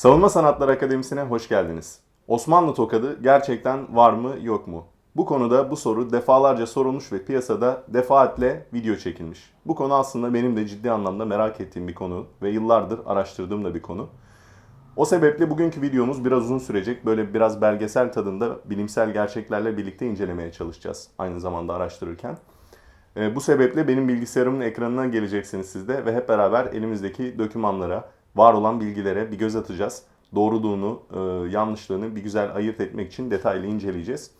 Savunma Sanatları Akademisi'ne hoş geldiniz. Osmanlı tokadı gerçekten var mı yok mu? Bu konuda bu soru defalarca sorulmuş ve piyasada defaatle video çekilmiş. Bu konu aslında benim de ciddi anlamda merak ettiğim bir konu ve yıllardır araştırdığım da bir konu. O sebeple bugünkü videomuz biraz uzun sürecek. Böyle biraz belgesel tadında bilimsel gerçeklerle birlikte incelemeye çalışacağız. Aynı zamanda araştırırken. E, bu sebeple benim bilgisayarımın ekranına geleceksiniz siz de ve hep beraber elimizdeki dokümanlara, var olan bilgilere bir göz atacağız. Doğruluğunu, e, yanlışlığını bir güzel ayırt etmek için detaylı inceleyeceğiz.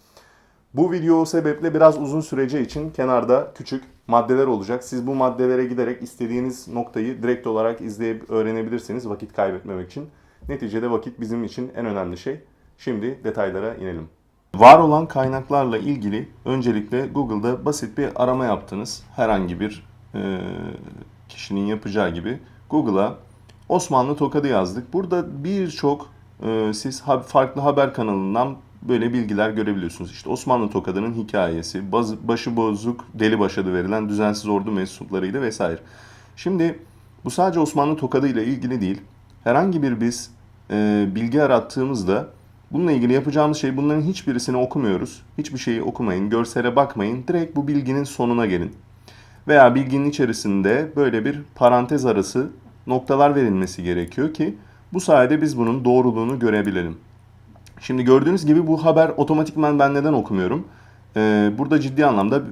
Bu video sebeple biraz uzun süreceği için kenarda küçük maddeler olacak. Siz bu maddelere giderek istediğiniz noktayı direkt olarak izleyip öğrenebilirsiniz vakit kaybetmemek için. Neticede vakit bizim için en önemli şey. Şimdi detaylara inelim. Var olan kaynaklarla ilgili öncelikle Google'da basit bir arama yaptınız. Herhangi bir e, kişinin yapacağı gibi Google'a Osmanlı tokadı yazdık. Burada birçok e, siz farklı haber kanalından böyle bilgiler görebiliyorsunuz. İşte Osmanlı tokadının hikayesi, baz- başı bozuk delibaş adı verilen düzensiz ordu mensuplarıyla vesaire. Şimdi bu sadece Osmanlı tokadı ile ilgili değil. Herhangi bir biz e, bilgi arattığımızda bununla ilgili yapacağımız şey bunların hiçbirisini okumuyoruz. Hiçbir şeyi okumayın, görsele bakmayın. Direkt bu bilginin sonuna gelin. Veya bilginin içerisinde böyle bir parantez arası noktalar verilmesi gerekiyor ki bu sayede biz bunun doğruluğunu görebilelim. Şimdi gördüğünüz gibi bu haber otomatikman ben neden okumuyorum? Ee, burada ciddi anlamda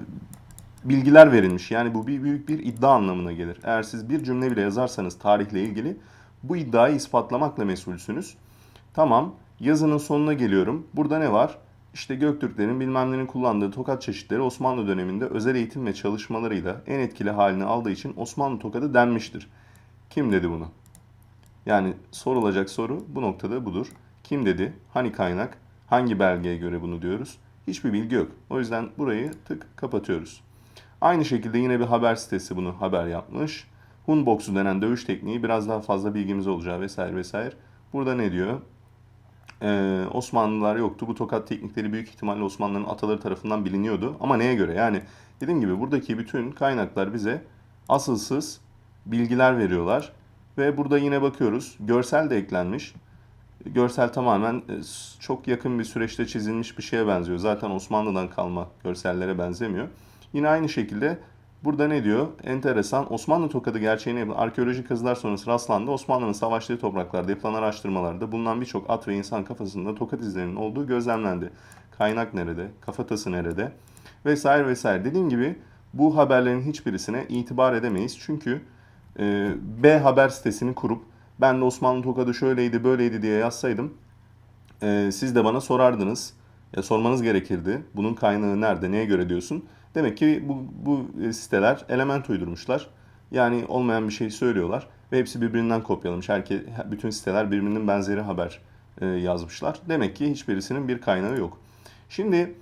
bilgiler verilmiş. Yani bu bir büyük bir iddia anlamına gelir. Eğer siz bir cümle bile yazarsanız tarihle ilgili bu iddiayı ispatlamakla mesulsünüz. Tamam, yazının sonuna geliyorum. Burada ne var? İşte Göktürklerin bilmem nenin kullandığı tokat çeşitleri Osmanlı döneminde özel eğitim ve çalışmalarıyla en etkili halini aldığı için Osmanlı tokadı denmiştir. Kim dedi bunu? Yani sorulacak soru bu noktada budur. Kim dedi? Hani kaynak? Hangi belgeye göre bunu diyoruz? Hiçbir bilgi yok. O yüzden burayı tık kapatıyoruz. Aynı şekilde yine bir haber sitesi bunu haber yapmış. Hun boksu denen dövüş tekniği biraz daha fazla bilgimiz olacağı vesaire vesaire. Burada ne diyor? Ee, Osmanlılar yoktu. Bu tokat teknikleri büyük ihtimalle Osmanlıların ataları tarafından biliniyordu. Ama neye göre? Yani dediğim gibi buradaki bütün kaynaklar bize asılsız bilgiler veriyorlar. Ve burada yine bakıyoruz. Görsel de eklenmiş. Görsel tamamen e, çok yakın bir süreçte çizilmiş bir şeye benziyor. Zaten Osmanlı'dan kalma görsellere benzemiyor. Yine aynı şekilde burada ne diyor? Enteresan. Osmanlı tokadı gerçeğine arkeolojik kazılar sonrası rastlandı. Osmanlı'nın savaştığı topraklarda yapılan araştırmalarda bulunan birçok at ve insan kafasında tokat izlerinin olduğu gözlemlendi. Kaynak nerede? Kafatası nerede? Vesaire vesaire. Dediğim gibi bu haberlerin hiçbirisine itibar edemeyiz. Çünkü e, B haber sitesini kurup ben de Osmanlı tokadı şöyleydi böyleydi diye yazsaydım e, siz de bana sorardınız. Ya sormanız gerekirdi. Bunun kaynağı nerede, neye göre diyorsun. Demek ki bu, bu e, siteler element uydurmuşlar. Yani olmayan bir şey söylüyorlar ve hepsi birbirinden kopyalamış. Herke, bütün siteler birbirinin benzeri haber e, yazmışlar. Demek ki hiçbirisinin bir kaynağı yok. Şimdi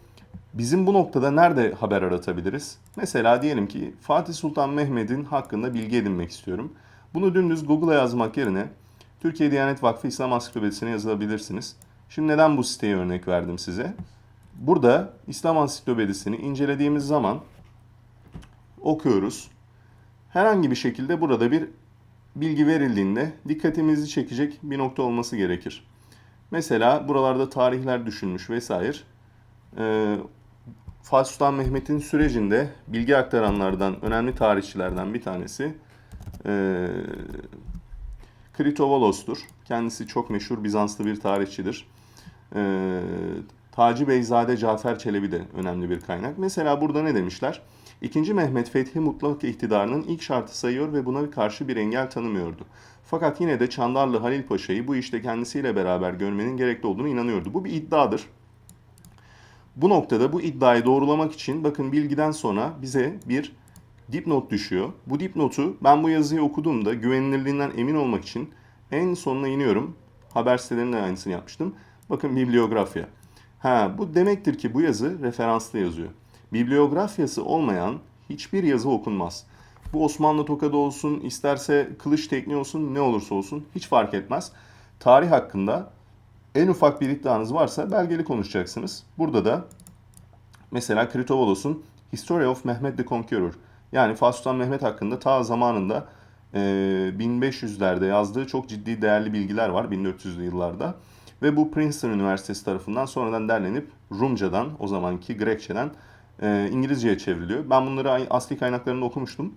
bizim bu noktada nerede haber aratabiliriz? Mesela diyelim ki Fatih Sultan Mehmet'in hakkında bilgi edinmek istiyorum. Bunu dümdüz Google'a yazmak yerine Türkiye Diyanet Vakfı İslam Ansiklopedisi'ne yazabilirsiniz. Şimdi neden bu siteyi örnek verdim size? Burada İslam Ansiklopedisini incelediğimiz zaman okuyoruz. Herhangi bir şekilde burada bir bilgi verildiğinde dikkatimizi çekecek bir nokta olması gerekir. Mesela buralarda tarihler düşünmüş vesaire. Ee, Fatih Sultan Mehmet'in sürecinde bilgi aktaranlardan, önemli tarihçilerden bir tanesi e, Kritovolos'tur. Kendisi çok meşhur Bizanslı bir tarihçidir. E, Taci Beyzade Cafer Çelebi de önemli bir kaynak. Mesela burada ne demişler? İkinci Mehmet fethi mutlak iktidarının ilk şartı sayıyor ve buna karşı bir engel tanımıyordu. Fakat yine de Çandarlı Halil Paşa'yı bu işte kendisiyle beraber görmenin gerekli olduğunu inanıyordu. Bu bir iddiadır. Bu noktada bu iddiayı doğrulamak için bakın bilgiden sonra bize bir dipnot düşüyor. Bu dipnotu ben bu yazıyı okuduğumda güvenilirliğinden emin olmak için en sonuna iniyorum. Haber sitelerinde aynısını yapmıştım. Bakın bibliografya. Ha bu demektir ki bu yazı referanslı yazıyor. Bibliografyası olmayan hiçbir yazı okunmaz. Bu Osmanlı tokadı olsun, isterse kılıç tekniği olsun, ne olursa olsun hiç fark etmez. Tarih hakkında en ufak bir iddianız varsa belgeli konuşacaksınız. Burada da mesela Kritovolos'un History of Mehmet the Conqueror yani Fatih Mehmet hakkında ta zamanında e, 1500'lerde yazdığı çok ciddi değerli bilgiler var 1400'lü yıllarda. Ve bu Princeton Üniversitesi tarafından sonradan derlenip Rumcadan, o zamanki Grekçeden e, İngilizceye çevriliyor. Ben bunları asli kaynaklarında okumuştum.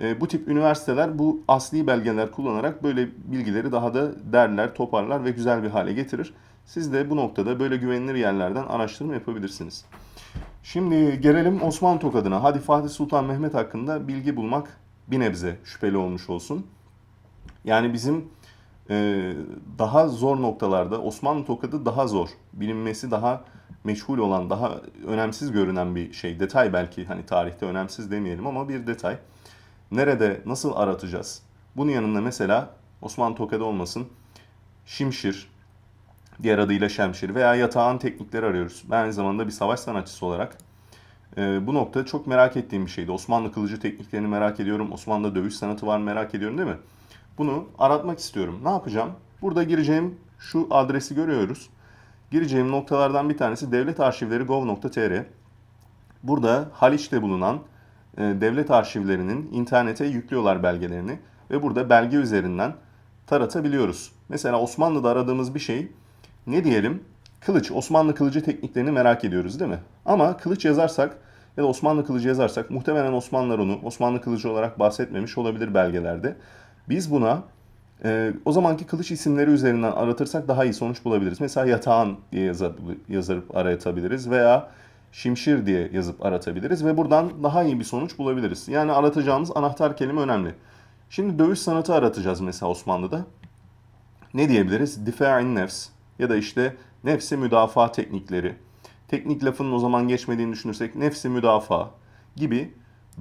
E, bu tip üniversiteler bu asli belgeler kullanarak böyle bilgileri daha da derler, toparlar ve güzel bir hale getirir. Siz de bu noktada böyle güvenilir yerlerden araştırma yapabilirsiniz. Şimdi gelelim Osmanlı tokadına. Hadi Fatih Sultan Mehmet hakkında bilgi bulmak bir nebze şüpheli olmuş olsun. Yani bizim e, daha zor noktalarda Osmanlı tokadı daha zor. Bilinmesi daha meçhul olan, daha önemsiz görünen bir şey. Detay belki hani tarihte önemsiz demeyelim ama bir detay. Nerede, nasıl aratacağız? Bunun yanında mesela Osmanlı tokadı olmasın. Şimşir, diğer adıyla şemşir veya yatağın teknikleri arıyoruz. Ben aynı zamanda bir savaş sanatçısı olarak e, bu noktada çok merak ettiğim bir şeydi. Osmanlı kılıcı tekniklerini merak ediyorum. Osmanlı'da dövüş sanatı var merak ediyorum değil mi? Bunu aratmak istiyorum. Ne yapacağım? Burada gireceğim şu adresi görüyoruz. Gireceğim noktalardan bir tanesi devletarşivleri.gov.tr. Burada Haliç'te bulunan devlet arşivlerinin internete yüklüyorlar belgelerini ve burada belge üzerinden taratabiliyoruz. Mesela Osmanlı'da aradığımız bir şey ne diyelim? Kılıç, Osmanlı kılıcı tekniklerini merak ediyoruz değil mi? Ama kılıç yazarsak ya da Osmanlı kılıcı yazarsak muhtemelen Osmanlılar onu Osmanlı kılıcı olarak bahsetmemiş olabilir belgelerde. Biz buna e, o zamanki kılıç isimleri üzerinden aratırsak daha iyi sonuç bulabiliriz. Mesela yatağan diye yazıp, yazıp aratabiliriz veya şimşir diye yazıp aratabiliriz ve buradan daha iyi bir sonuç bulabiliriz. Yani aratacağımız anahtar kelime önemli. Şimdi dövüş sanatı aratacağız mesela Osmanlı'da. Ne diyebiliriz? Difa'in nefs ya da işte nefsi müdafaa teknikleri. Teknik lafının o zaman geçmediğini düşünürsek nefsi müdafaa gibi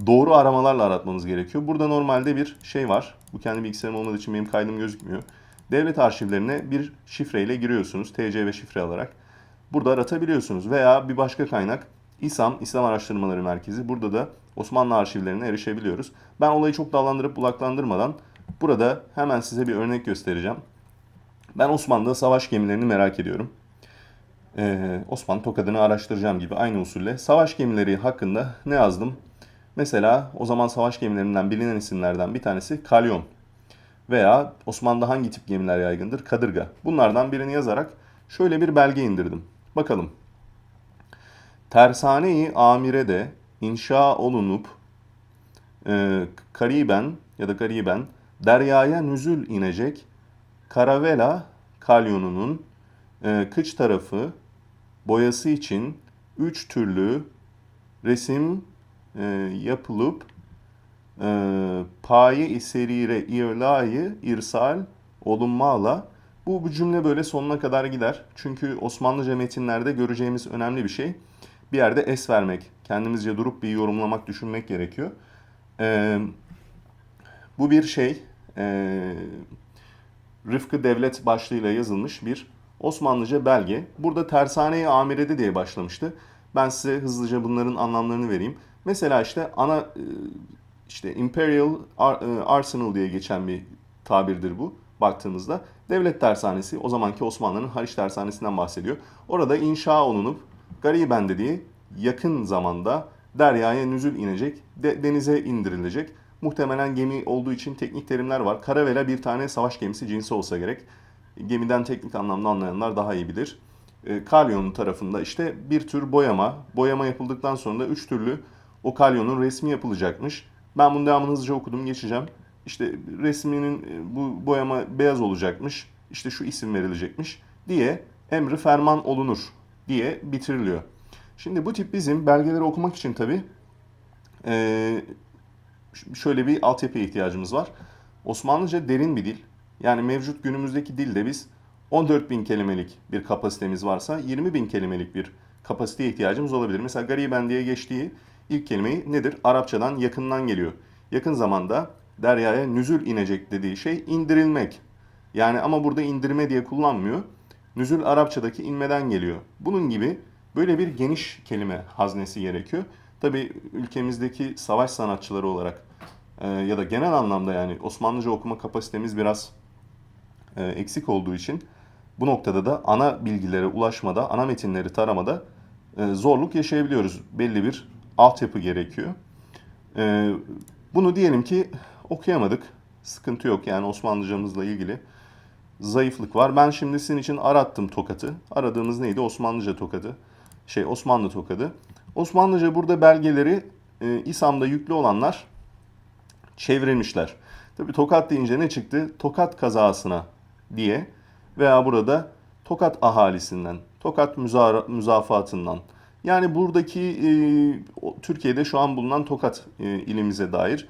doğru aramalarla aratmanız gerekiyor. Burada normalde bir şey var. Bu kendi bilgisayarım olmadığı için benim kaydım gözükmüyor. Devlet arşivlerine bir şifreyle giriyorsunuz. TC ve şifre alarak. Burada aratabiliyorsunuz. Veya bir başka kaynak İSAM, İslam Araştırmaları Merkezi. Burada da Osmanlı arşivlerine erişebiliyoruz. Ben olayı çok dallandırıp bulaklandırmadan burada hemen size bir örnek göstereceğim. Ben Osmanlı'da savaş gemilerini merak ediyorum. Ee, Osmanlı tokadını araştıracağım gibi aynı usulle. Savaş gemileri hakkında ne yazdım? Mesela o zaman savaş gemilerinden bilinen isimlerden bir tanesi kalyon. Veya Osmanlı'da hangi tip gemiler yaygındır? Kadırga. Bunlardan birini yazarak şöyle bir belge indirdim. Bakalım. Tersane-i Amire'de inşa olunup e, kariben ya da gariben deryaya nüzül inecek Karavela kalyonunun e, kıç tarafı boyası için üç türlü resim e, yapılıp e, payi serire irlayı irsal olunmala bu, bu cümle böyle sonuna kadar gider. Çünkü Osmanlıca metinlerde göreceğimiz önemli bir şey. Bir yerde es vermek, kendimizce durup bir yorumlamak, düşünmek gerekiyor. E, bu bir şey, e, Rıfkı Devlet başlığıyla yazılmış bir Osmanlıca belge. Burada Tersane-i Amire'de diye başlamıştı. Ben size hızlıca bunların anlamlarını vereyim. Mesela işte ana e, işte Imperial e, Arsenal diye geçen bir tabirdir bu baktığımızda. Devlet tersanesi o zamanki Osmanlı'nın Haliç tersanesinden bahsediyor. Orada inşa olunup gariben dediği yakın zamanda deryaya nüzül inecek, de- denize indirilecek. Muhtemelen gemi olduğu için teknik terimler var. Karavela bir tane savaş gemisi cinsi olsa gerek. Gemiden teknik anlamda anlayanlar daha iyi bilir. E, kalyonun tarafında işte bir tür boyama. Boyama yapıldıktan sonra da üç türlü o kalyonun resmi yapılacakmış. Ben bunun devamını hızlıca okudum geçeceğim. İşte resminin e, bu boyama beyaz olacakmış. İşte şu isim verilecekmiş diye emri ferman olunur diye bitiriliyor. Şimdi bu tip bizim belgeleri okumak için tabii e, şöyle bir altyapıya ihtiyacımız var. Osmanlıca derin bir dil. Yani mevcut günümüzdeki dilde biz 14 bin kelimelik bir kapasitemiz varsa 20 bin kelimelik bir kapasiteye ihtiyacımız olabilir. Mesela gariben diye geçtiği ilk kelimeyi nedir? Arapçadan yakından geliyor. Yakın zamanda deryaya nüzül inecek dediği şey indirilmek. Yani ama burada indirme diye kullanmıyor. Nüzül Arapçadaki inmeden geliyor. Bunun gibi böyle bir geniş kelime haznesi gerekiyor. Tabi ülkemizdeki savaş sanatçıları olarak e, ya da genel anlamda yani Osmanlıca okuma kapasitemiz biraz e, eksik olduğu için bu noktada da ana bilgilere ulaşmada, ana metinleri taramada e, zorluk yaşayabiliyoruz. Belli bir altyapı gerekiyor. E, bunu diyelim ki okuyamadık. sıkıntı yok. Yani Osmanlıcamızla ilgili zayıflık var. Ben şimdi sizin için arattım tokatı. Aradığımız neydi? Osmanlıca tokadı. Şey Osmanlı tokadı. Osmanlıca burada belgeleri e, İSAM'da yüklü olanlar çevrilmişler. Tabi tokat deyince ne çıktı? Tokat kazasına diye veya burada tokat ahalisinden, tokat müzara, müzafatından. Yani buradaki e, Türkiye'de şu an bulunan tokat e, ilimize dair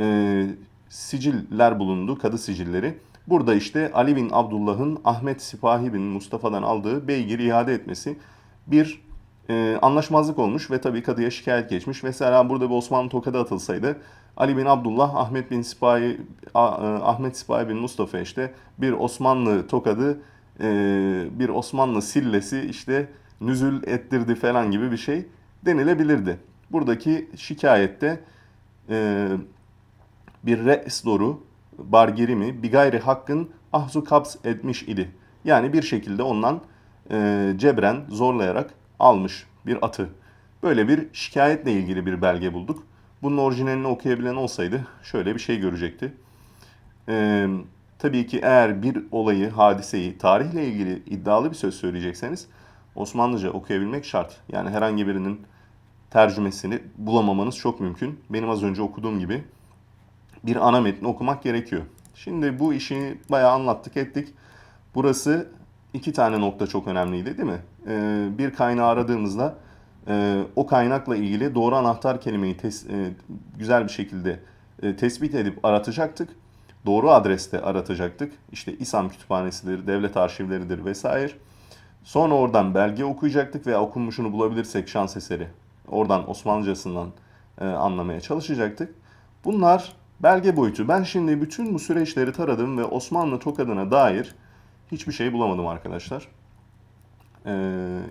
e, siciller bulundu, kadı sicilleri. Burada işte Ali bin Abdullah'ın Ahmet Sipahi bin Mustafa'dan aldığı beygir iade etmesi bir e, anlaşmazlık olmuş ve tabii kadıya şikayet geçmiş. Mesela burada bir Osmanlı tokadı atılsaydı Ali bin Abdullah, Ahmet bin Sipahi, e, Ahmet Sipahi bin Mustafa işte bir Osmanlı tokadı, e, bir Osmanlı sillesi işte nüzül ettirdi falan gibi bir şey denilebilirdi. Buradaki şikayette e, bir re's doru bargerimi bir gayri hakkın ahzu kaps etmiş idi. Yani bir şekilde ondan e, cebren zorlayarak almış bir atı. Böyle bir şikayetle ilgili bir belge bulduk. Bunun orijinalini okuyabilen olsaydı şöyle bir şey görecekti. E, tabii ki eğer bir olayı, hadiseyi, tarihle ilgili iddialı bir söz söyleyecekseniz Osmanlıca okuyabilmek şart. Yani herhangi birinin tercümesini bulamamanız çok mümkün. Benim az önce okuduğum gibi bir ana metni okumak gerekiyor. Şimdi bu işi bayağı anlattık ettik. Burası iki tane nokta çok önemliydi değil mi? Ee, bir kaynağı aradığımızda e, o kaynakla ilgili doğru anahtar kelimeyi tes- e, güzel bir şekilde e, tespit edip aratacaktık. Doğru adreste aratacaktık. İşte İSAM kütüphanesidir, devlet arşivleridir vesaire. Sonra oradan belge okuyacaktık veya okunmuşunu bulabilirsek şans eseri oradan Osmanlıcasından e, anlamaya çalışacaktık. Bunlar belge boyutu. Ben şimdi bütün bu süreçleri taradım ve Osmanlı tokadına dair hiçbir şey bulamadım arkadaşlar. E,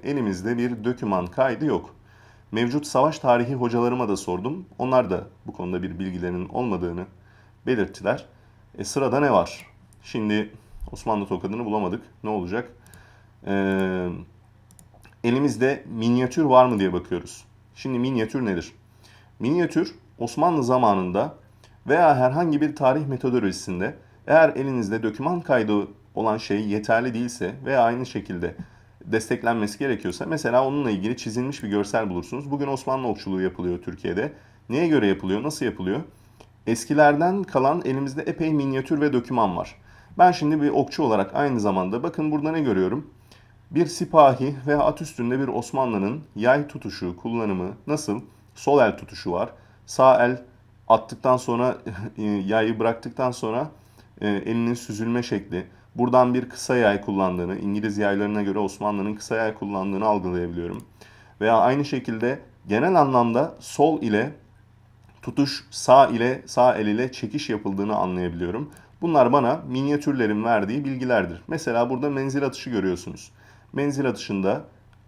elimizde bir döküman kaydı yok. Mevcut savaş tarihi hocalarıma da sordum. Onlar da bu konuda bir bilgilerinin olmadığını belirttiler. E, sırada ne var? Şimdi Osmanlı tokadını bulamadık. Ne olacak? Ee, elimizde minyatür var mı diye bakıyoruz. Şimdi minyatür nedir? Minyatür Osmanlı zamanında veya herhangi bir tarih metodolojisinde eğer elinizde doküman kaydı olan şey yeterli değilse veya aynı şekilde desteklenmesi gerekiyorsa mesela onunla ilgili çizilmiş bir görsel bulursunuz. Bugün Osmanlı okçuluğu yapılıyor Türkiye'de. Neye göre yapılıyor? Nasıl yapılıyor? Eskilerden kalan elimizde epey minyatür ve doküman var. Ben şimdi bir okçu olarak aynı zamanda bakın burada ne görüyorum? Bir sipahi veya at üstünde bir Osmanlı'nın yay tutuşu, kullanımı nasıl? Sol el tutuşu var. Sağ el attıktan sonra yayı bıraktıktan sonra e, elinin süzülme şekli. Buradan bir kısa yay kullandığını, İngiliz yaylarına göre Osmanlı'nın kısa yay kullandığını algılayabiliyorum. Veya aynı şekilde genel anlamda sol ile tutuş sağ ile sağ el ile çekiş yapıldığını anlayabiliyorum. Bunlar bana minyatürlerin verdiği bilgilerdir. Mesela burada menzil atışı görüyorsunuz. Menzil atışında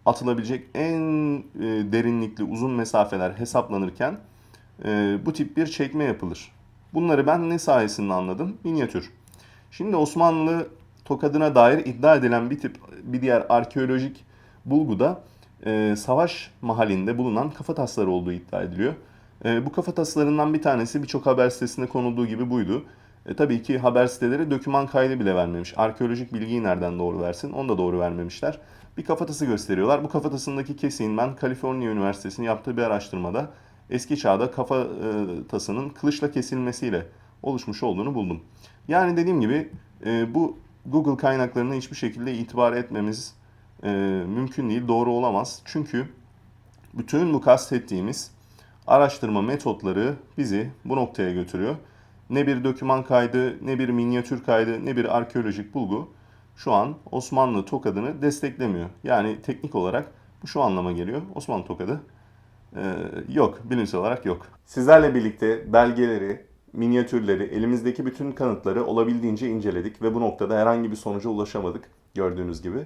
atılabilecek en e, derinlikli uzun mesafeler hesaplanırken e, bu tip bir çekme yapılır. Bunları ben ne sayesinde anladım? Minyatür. Şimdi Osmanlı tokadına dair iddia edilen bir tip bir diğer arkeolojik bulguda e, savaş mahallinde bulunan kafatasları olduğu iddia ediliyor. E, bu kafataslarından bir tanesi birçok haber sitesinde konulduğu gibi buydu. E, tabii ki haber siteleri döküman kaydı bile vermemiş. Arkeolojik bilgiyi nereden doğru versin onu da doğru vermemişler. Bir kafatası gösteriyorlar. Bu kafatasındaki kesiğin ben Kaliforniya Üniversitesi'nin yaptığı bir araştırmada eski çağda kafatasının kılıçla kesilmesiyle oluşmuş olduğunu buldum. Yani dediğim gibi e, bu Google kaynaklarına hiçbir şekilde itibar etmemiz e, mümkün değil, doğru olamaz. Çünkü bütün bu kastettiğimiz araştırma metotları bizi bu noktaya götürüyor. Ne bir doküman kaydı, ne bir minyatür kaydı, ne bir arkeolojik bulgu şu an Osmanlı tokadını desteklemiyor. Yani teknik olarak bu şu anlama geliyor. Osmanlı tokadı e, yok, bilimsel olarak yok. Sizlerle birlikte belgeleri, minyatürleri, elimizdeki bütün kanıtları olabildiğince inceledik ve bu noktada herhangi bir sonuca ulaşamadık gördüğünüz gibi.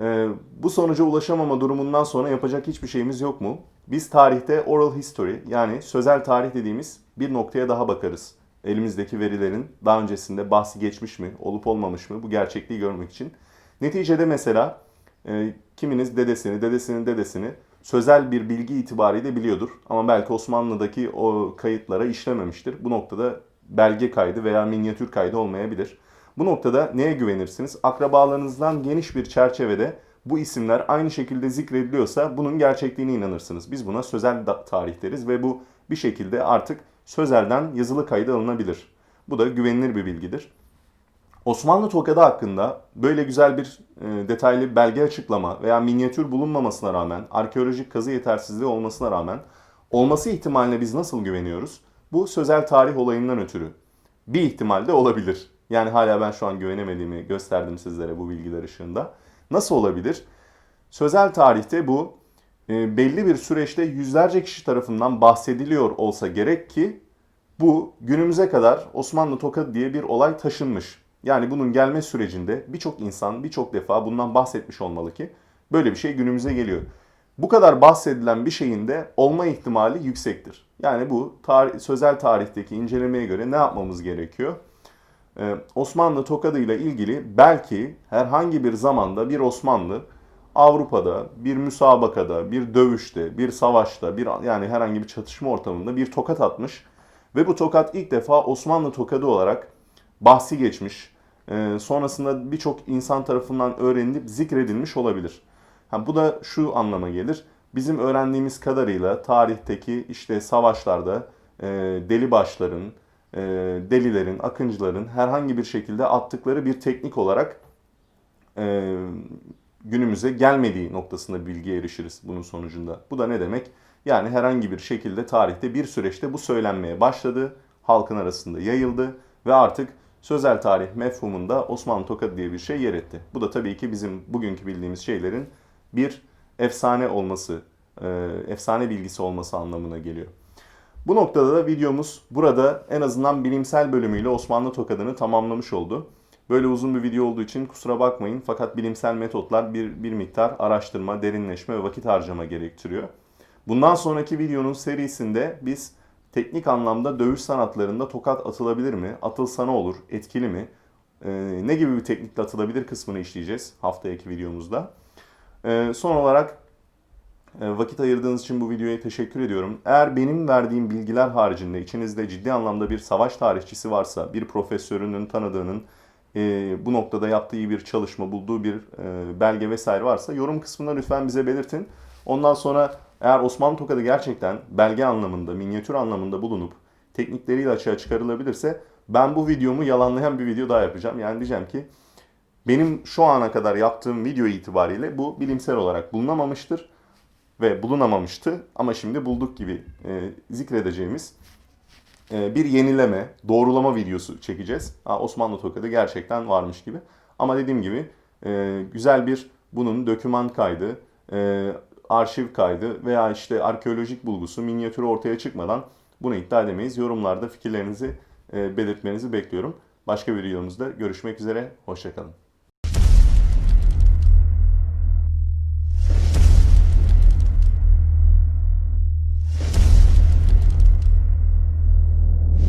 Ee, bu sonuca ulaşamama durumundan sonra yapacak hiçbir şeyimiz yok mu? Biz tarihte oral history yani sözel tarih dediğimiz bir noktaya daha bakarız. Elimizdeki verilerin daha öncesinde bahsi geçmiş mi, olup olmamış mı bu gerçekliği görmek için. Neticede mesela e, kiminiz dedesini, dedesinin dedesini sözel bir bilgi itibariyle biliyordur. Ama belki Osmanlı'daki o kayıtlara işlememiştir. Bu noktada belge kaydı veya minyatür kaydı olmayabilir. Bu noktada neye güvenirsiniz? Akrabalarınızdan geniş bir çerçevede bu isimler aynı şekilde zikrediliyorsa bunun gerçekliğine inanırsınız. Biz buna sözel tarih deriz ve bu bir şekilde artık sözelden yazılı kayda alınabilir. Bu da güvenilir bir bilgidir. Osmanlı tokadı hakkında böyle güzel bir e, detaylı belge açıklama veya minyatür bulunmamasına rağmen, arkeolojik kazı yetersizliği olmasına rağmen olması ihtimaline biz nasıl güveniyoruz? Bu sözel tarih olayından ötürü. Bir ihtimal de olabilir. Yani hala ben şu an güvenemediğimi gösterdim sizlere bu bilgiler ışığında. Nasıl olabilir? Sözel tarihte bu e, belli bir süreçte yüzlerce kişi tarafından bahsediliyor olsa gerek ki bu günümüze kadar Osmanlı tokadı diye bir olay taşınmış. Yani bunun gelme sürecinde birçok insan birçok defa bundan bahsetmiş olmalı ki böyle bir şey günümüze geliyor. Bu kadar bahsedilen bir şeyin de olma ihtimali yüksektir. Yani bu tarih, sözel tarihteki incelemeye göre ne yapmamız gerekiyor? Ee, Osmanlı tokadı ile ilgili belki herhangi bir zamanda bir Osmanlı Avrupa'da bir müsabakada, bir dövüşte, bir savaşta, bir yani herhangi bir çatışma ortamında bir tokat atmış ve bu tokat ilk defa Osmanlı tokadı olarak bahsi geçmiş. Ee, sonrasında birçok insan tarafından öğrenilip zikredilmiş olabilir. Ha, bu da şu anlama gelir. Bizim öğrendiğimiz kadarıyla tarihteki işte savaşlarda e, deli başların, e, delilerin, akıncıların herhangi bir şekilde attıkları bir teknik olarak e, günümüze gelmediği noktasında bilgiye erişiriz bunun sonucunda. Bu da ne demek? Yani herhangi bir şekilde tarihte bir süreçte bu söylenmeye başladı, halkın arasında yayıldı ve artık sözel tarih mefhumunda Osmanlı tokadı diye bir şey yer etti. Bu da tabii ki bizim bugünkü bildiğimiz şeylerin bir efsane olması, e, efsane bilgisi olması anlamına geliyor. Bu noktada da videomuz burada en azından bilimsel bölümüyle Osmanlı tokadını tamamlamış oldu. Böyle uzun bir video olduğu için kusura bakmayın fakat bilimsel metotlar bir, bir miktar araştırma, derinleşme ve vakit harcama gerektiriyor. Bundan sonraki videonun serisinde biz teknik anlamda dövüş sanatlarında tokat atılabilir mi? Atılsa ne olur? Etkili mi? Ee, ne gibi bir teknikle atılabilir kısmını işleyeceğiz haftaki videomuzda. Ee, son olarak e, vakit ayırdığınız için bu videoya teşekkür ediyorum. Eğer benim verdiğim bilgiler haricinde içinizde ciddi anlamda bir savaş tarihçisi varsa, bir profesörünün tanıdığının e, bu noktada yaptığı bir çalışma, bulduğu bir e, belge vesaire varsa yorum kısmında lütfen bize belirtin. Ondan sonra eğer Osmanlı tokadı gerçekten belge anlamında, minyatür anlamında bulunup teknikleriyle açığa çıkarılabilirse ben bu videomu yalanlayan bir video daha yapacağım. Yani diyeceğim ki benim şu ana kadar yaptığım video itibariyle bu bilimsel olarak bulunamamıştır ve bulunamamıştı ama şimdi bulduk gibi e, zikredeceğimiz e, bir yenileme, doğrulama videosu çekeceğiz. Ha, Osmanlı tokadı gerçekten varmış gibi. Ama dediğim gibi e, güzel bir bunun döküman kaydı, e, arşiv kaydı veya işte arkeolojik bulgusu, minyatürü ortaya çıkmadan bunu iddia edemeyiz. Yorumlarda fikirlerinizi e, belirtmenizi bekliyorum. Başka bir videomuzda görüşmek üzere, hoşçakalın.